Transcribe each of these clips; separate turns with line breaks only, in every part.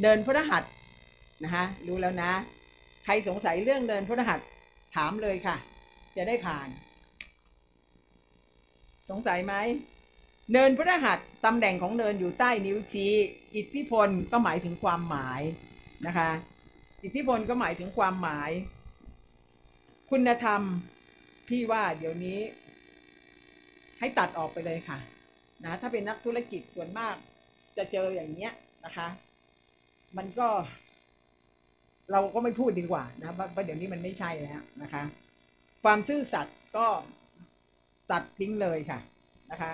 เนินพระหัสนะคะรู้แล้วนะ ใครสงสัยเรื่องเนินพระหัสถามเลยค่ะ จะได้ผ่าน สงสัยไหมเนินพระหัสตำแหน่งของเนินอยู่ใต้นิ้วชี้ อิทธิพลก็หมายถึงความหมายนะคะ อิทธิพลก็หมายถึงความหมาย คุณธรรมพี่ว่าเดี๋ยวนี้ ให้ตัดออกไปเลยค่ะนะถ้าเป็นนักธุรกิจส่วนมากจะเจออย่างเงี้ยนะคะ มันก็ เราก็ไม่พูดดีกว่านะเพราะเดี๋ยวนี้มันไม่ใช่แล้วนะคะ ความซื่อสัตย์ก็ตัดทิ้งเลยค่ะนะคะ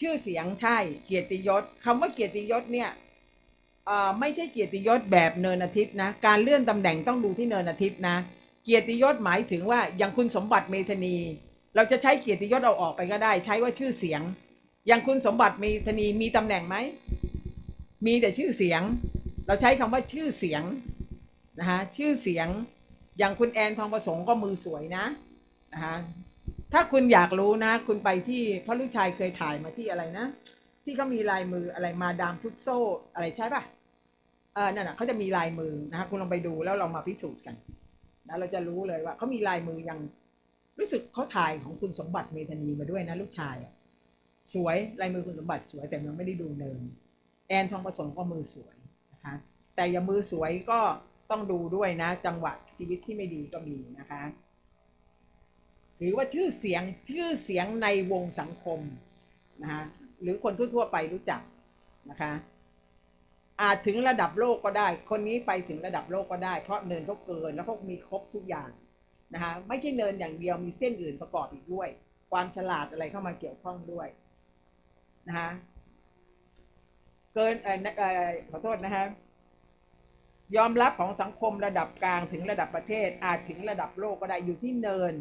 ชื่อเสียงใช่เกียรติยศคำว่าเกียรติยศเนี่ยไม่ใช่เกียรติยศแบบเนินอาทิตย์นะ การเลื่อนตำแหน่งต้องดูที่เนินอาทิตย์นะ เกียรติยศหมายถึงว่าอย่างคุณสมบัติเมธนี เราจะใช้เกียรติยศเอาออกไปก็ได้ ใช้ว่าชื่อเสียง อย่างคุณสมบัติเมธนีมีตำแหน่งไหม มีแต่ชื่อเสียง เราใช้คำว่าชื่อเสียงนะคะชื่อเสียงอย่างคุณแอนทองประสงค์ก็มือสวยนะนะคะถ้าคุณอยากรู้นะ คุณไปที่พระลูกชายเคยถ่ายมาที่อะไรนะ ที่เขามีลายมืออะไรมาดามทุตโซอะไรใช่ปะเออนั่นน่ะเขาจะมีลายมือนะคะคุณลองไปดูแล้วเรามาพิสูจน์กันนะเราจะรู้เลยว่าเขามีลายมืออยังรู้สึกเขาถ่ายของคุณสมบัติเมธานีมาด้วยนะ ลูกชายสวยลายมือคุณสมบัติสวยแต่ยังไม่ได้ดูเนินแอนทองประสงค์ก็มือสวย นะคะแต่อย่ามือสวยก็ต้องดูด้วยนะ จังหวะชีวิตที่ไม่ดีก็มีนะคะ หรือว่าชื่อเสียงชื่อเสียงในวงสังคมนะคะหรือคนทั่วๆไปรู้จักนะคะอาจถึงระดับโลกก็ได้ คนนี้ไปถึงระดับโลกก็ได้ เพราะเนินเขาเกินแล้วเขามีครบทุกอย่างนะคะไม่ใช่เนินอย่างเดียวมีเส้นอื่นประกอบอีกด้วย ความฉลาดอะไรเข้ามาเกี่ยวข้องด้วยนะคะ เกินเอ่อออขอโทษนะครับยอมรับของสังคมระดับกลางถึงระดับประเทศ อาจถึงระดับโลกก็ได้อยู่ที่เนิน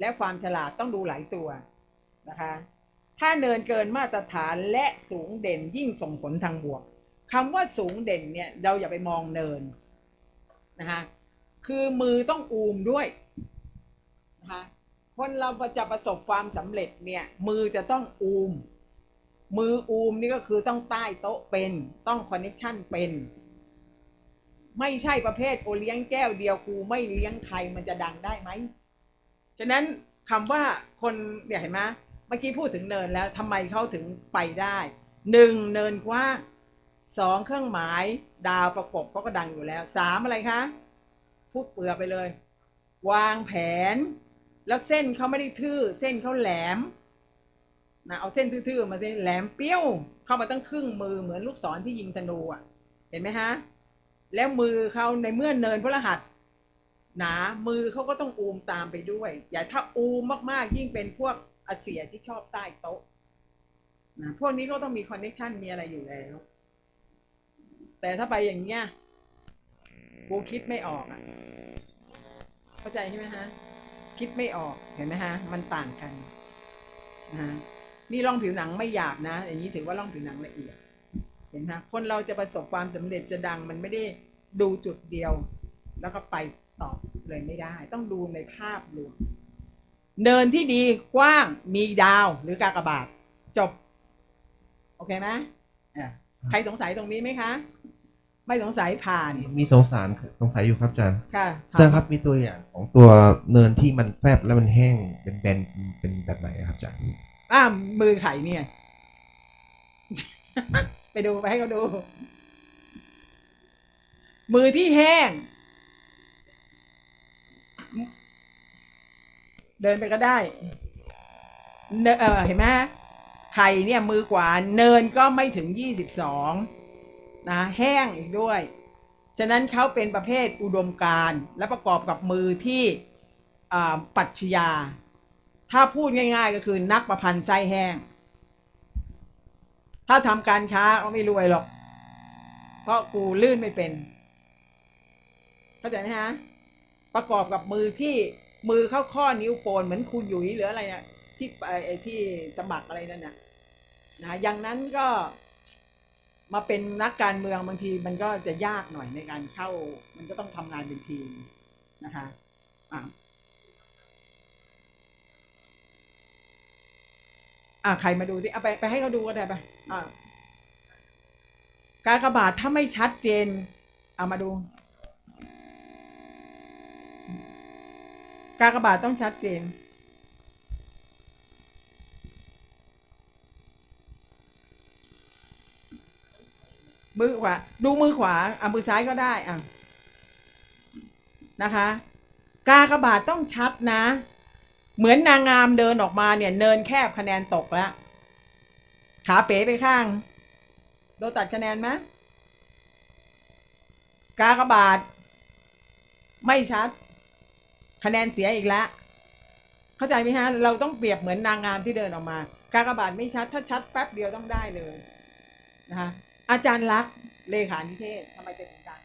และความฉลาดต้องดูหลายตัวนะคะ ถ้าเนินเกินมาตรฐานและสูงเด่นยิ่งส่งผลทางบวกคำว่าสูงเด่นเนี่ยเราอย่าไปมองเนินนะคะคือมือต้องอูมด้วยนะคะคนเราจะประสบความสำเร็จเนี่ยมือจะต้องอูม มืออูมนี่ก็คือต้องใต้โต๊ะเป็นต้องคอนเนคชันเป็น ไม่ใช่ประเภทโอเลี้ยงแก้วเดียวกูไม่เลี้ยงใครมันจะดังได้ไหมฉะนั้นคำว่าคนเนี่ยเห็นไหมเมื่อกี้พูดถึงเนินแล้วทำไมเขาถึงไปได้หนึ่งเนินกว้างสองเครื่องหมายดาวประกบเขาก็ดังอยู่แล้วสามอะไรคะพูดเปลือไปเลย วางแผน แล้วเส้นเขาไม่ได้ทื่อเส้นเขาแหลม นะเอาเส้นทื่อๆมาเส้นแหลมเปี้ยว เข้ามาตั้งครึ่งมือเหมือนลูกศรที่ยิงธนูอะ เห็นไหมฮะ แล้วมือเขาในเมื่อเนินพระรหัสหนามือเขาก็ต้องอูมตามไปด้วย อย่าถ้าอูมมากๆ ยิ่งเป็นพวกอาเซียที่ชอบใต้โต๊ะนะพวกนี้ก็ต้องมีคอนเนคชันมีอะไรอยู่แล้ว แต่ถ้าไปอย่างเงี้ยกูคิดไม่ออกอะ เข้าใจใช่ไหมฮะ คิดไม่ออกเห็นไหมฮะ มันต่างกันนะ นี่ร่องผิวหนังไม่หยาบนะ อย่างนี้ถือว่าร่องผิวหนังละเอียด เห็นไหมคนเราจะประสบความสำเร็จจะดังมันไม่ได้ดูจุดเดียว แล้วก็ไปต่อเลยไม่ได้ ต้องดูในภาพรวมเนินที่ดีกว้างมีดาวหรือกากบาท จบ โอเคไหมอะใครสงสัยตรงนี้ไหมคะ ไม่สงสัยผ่าน
มีสงสารสงสัยอยู่ครับอาจารย์
ค่ะ
อาจารย์ครับมีตัวอย่างของตัวเนินที่มันแฟบแล้วมันแห้งเป็นแบนเป็นแบบไหนครับอาจารย์
อ้ามือไข่เนี่ย ไปดูไปให้เขาดู มือที่แห้ง เดินไปก็ได้ เนเออเห็นไหมไข่เนี่ยมือกว่าเนินก็ไม่ถึงยี่สิบสองนะแห้งอีกด้วย ฉะนั้นเขาเป็นประเภทอุดมการณ์และประกอบกับมือที่อ่าปรัชญา ถ้าพูดง่ายๆ ก็คือนักประพันธ์ไส้แห้ง ถ้าทำการค้าก็ไม่รวยหรอก เพราะกูลื่นไม่เป็น เข้าใจไหมฮะ ประกอบกับมือที่มือเข้าข้อนิ้วโปนเหมือนคุณหยุยหรืออะไรเนี่ยที่ไอ้ที่สมัครอะไรนั่นน่ะนะอย่างนั้นก็มาเป็นนักการเมืองบางทีมันก็จะยากหน่อยในการเข้า มันก็ต้องทำงานเป็นทีมนะคะอะ อะใครมาดูที่เอาไปไปให้เขาดูก็ได้ไปอะกากระบาทถ้าไม่ชัดเจน เอามาดู กากระบาทต้องชัดเจน มือขวาดูมือขวาอะมือซ้ายก็ได้อะนะคะ กากระบาทต้องชัดนะ เหมือนนางงามเดินออกมาเนี่ย เนินแคบคะแนนตกแล้วขาเป๋ไปข้าง โดนตัดคะแนนไหมกากบาท ไม่ชัด คะแนนเสียอีกแล้วเข้าใจไหมฮะ เราต้องเปรียบเหมือนนางงามที่เดินออกมา กากบาทไม่ชัด ถ้าชัดแป๊บเดียวต้องได้เลยนะคะอาจารย์รักษณ์เลขานิเทศทำไมเป็นดัง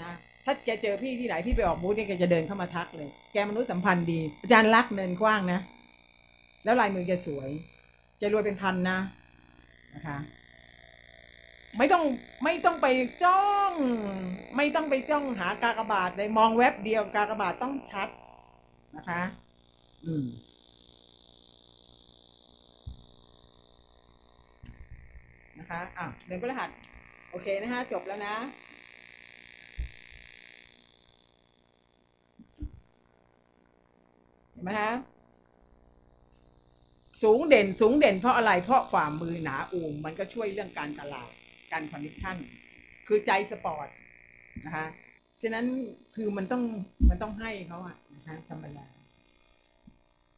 นะ ถ้าแกเจอพี่ที่ไหนพี่ไปออกบูธเนี่ยแกจะเดินเข้ามาทักเลย แกมนุษยสัมพันธ์ดี อาจารย์รักเนินกว้างนะ แล้วลายมือแกสวยแกรวยเป็นพันนะนะคะ ไม่ต้องไม่ต้องไปจ้อง ไม่ต้องไปจ้องหากากบาทเลยมองเว็บเดียวกากบาทต้องชัดนะคะ อืมนะคะอะเดินพฤหัส โอเคนะคะ จบแล้วนะ เห็น ไหมฮะสูงเด่นสูงเด่นเพราะอะไรเพราะฝ่ามือหนาอูมมันก็ช่วยเรื่องการตลาดการคอนเนคชั่นคือใจสปอร์ตนะคะฉะนั้นคือมันต้องมันต้องให้เขาอะนะคะธรรมดา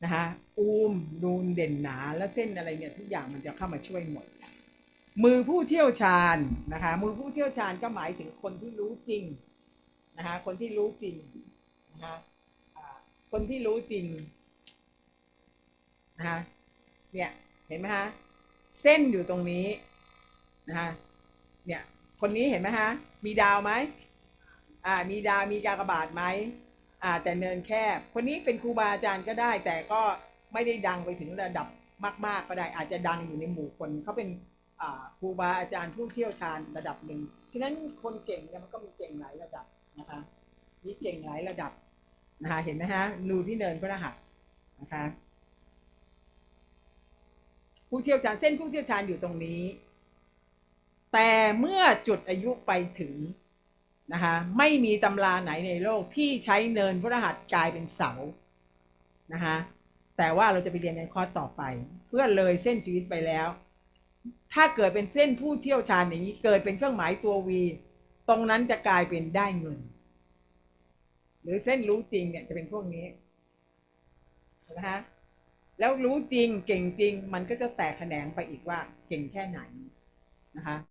นะคะอูมดูนเด่นหนาแล้วเส้นอะไรเนี่ยทุกอย่างมันจะเข้ามาช่วยหมด มือผู้เชี่ยวชาญนะคะ มือผู้เชี่ยวชาญก็หมายถึงคนที่รู้จริงนะคะคนที่รู้จริงนะคะ คนที่รู้จริงนะคะเนี่ยเห็นไหมฮะเส้นอยู่ตรงนี้นะคะเนี่ยคนนี้เห็นไหมฮะมีดาวไหมอ่ามีดาวมีกากบาทไหมอ่าแต่เนินแคบ คนนี้เป็นครูบาอาจารย์ก็ได้ แต่ก็ไม่ได้ดังไปถึงระดับมาก ๆ ก็ได้ อาจจะดังอยู่ในหมู่คนเขาเป็นอ่าครูบาอาจารย์ผู้เชี่ยวชาญระดับหนึ่งฉะนั้นคนเก่งเนี่ยมันก็มีเก่งหลายระดับนะคะมีเก่งหลายระดับ นะคะเห็นไหมฮะรูที่เนินพระรหัสนะคะผู้เชี่ยวชาญเส้นผู้เชี่ยวชาญอยู่ตรงนี้ แต่เมื่อจุดอายุไปถึงนะคะไม่มีตำราไหนในโลกที่ใช้เนินพระรหัสกลายเป็นเสานะคะแต่ว่าเราจะไปเรียนในคอร์สต่อไป เพื่อเลยเส้นชีวิตไปแล้ว ถ้าเกิดเป็นเส้นผู้เชี่ยวชาญอย่างนี้เกิดเป็นเครื่องหมายตัววีตรงนั้นจะกลายเป็นได้เงิน หรือเส้นรู้จริงเนี่ยจะเป็นพวกนี้นะฮะแล้วรู้จริงเก่งจริง มันก็จะแตกแขนงไปอีกว่าเก่งแค่ไหนนะคะ